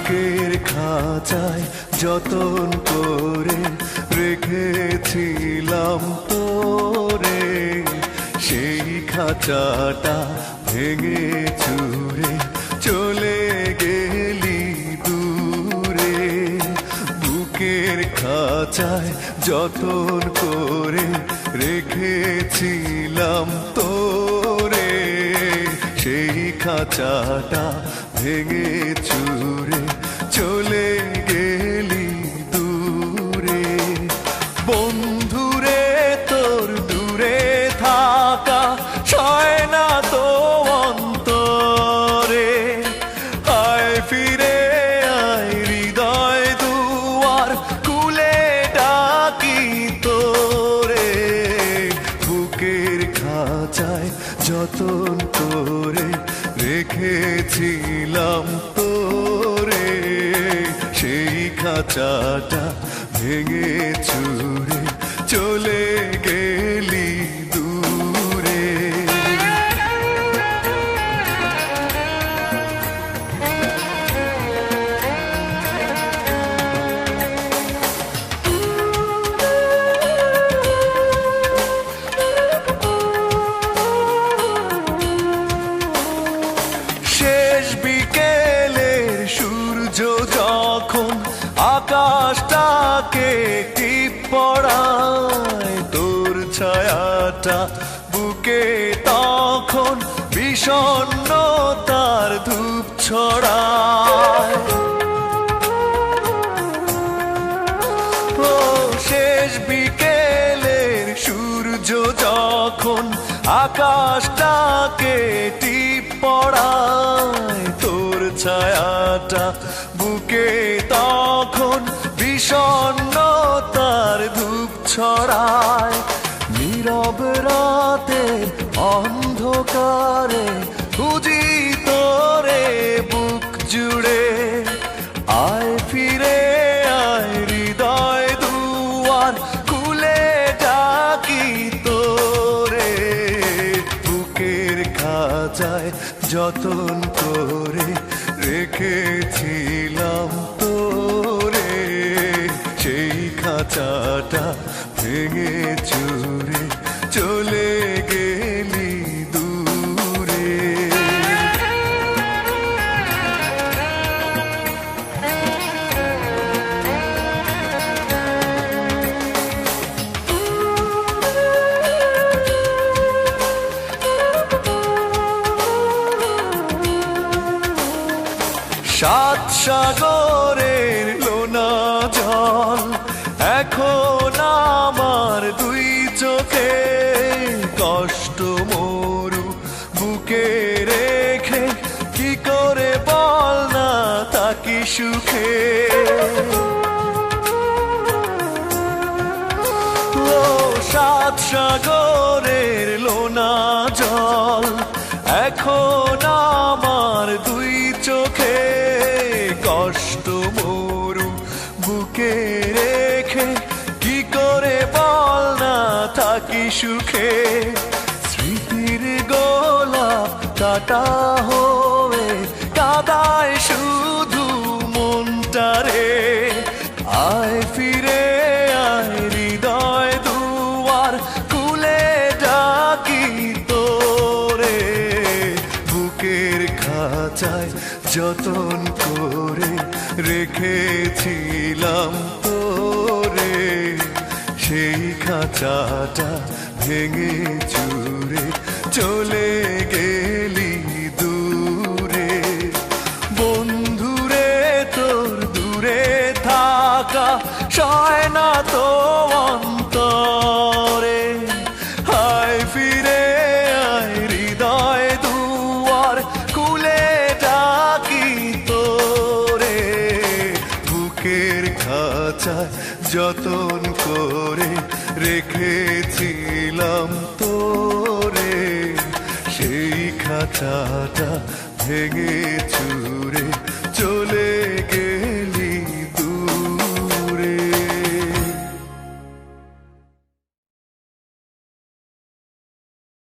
বুকের খাঁচায় যতন করে রেখেছিলাম তোরে, সেই খাঁচাটা ভেঙে চুরে চলে গেলি দূরে। বুকের খাঁচায় যতন করে রেখেছিলাম তোরে সেই খাঁচাটা ভেঙে চুরে যতন করে রেখেছিলাম তোরে সেই খাঁচাটা ভেঙে চুরে চলে গেলি। আকাশটাকে টিপ পড়ায়, তোর ছায়াটা বুকে তখন বিষণ্ণ তার ধূপ ছড়ায়। ও শেষ বিকেলের সূর্য যখন আকাশটাকে টিপ পড়ায়, তোর ছায়াটা বুকে তখন বিষণ্ণ তার ধূপ ছড়ায়। নীরব রাতে অন্ধকারে খুঁজি তোরে বুক জুড়ে। আয় ফিরে, আয় হৃদয় দুয়ার, খুলে ডাকি তোরে। বুকের খাঁচায় যতন করে রেখেছিলাম খাঁচাটা ভেঙে চুরে চলে গেলি দূরে। সাত সাগরের করে বল না তাকি সুখে? সাত সাগরের লোনা জল, এখন আমার দুই চোখে কষ্ট মরু বুকে রেখে কি করে বল না থাকি সুখে? স্মৃতির গোলা কাটা হয়ে কাদায় শুধু মনটারে আয় ফিরে, আয় হৃদয় দুয়ার, খুলে ডাকি তোরে। বুকের খাঁচায় যতন করে রেখেছিলাম তোরে। সেই খাঁচাটা ভেঙে চুরে চলে সয় না তো অন্তরে। হায় ফিরে আয়, হৃদয় দুয়ার খুলে ডাকি তোরে। বুকের খাঁচায় যতন করে রেখেছিলাম তোরে। সেই খাঁচাটা ভেঙে চুরে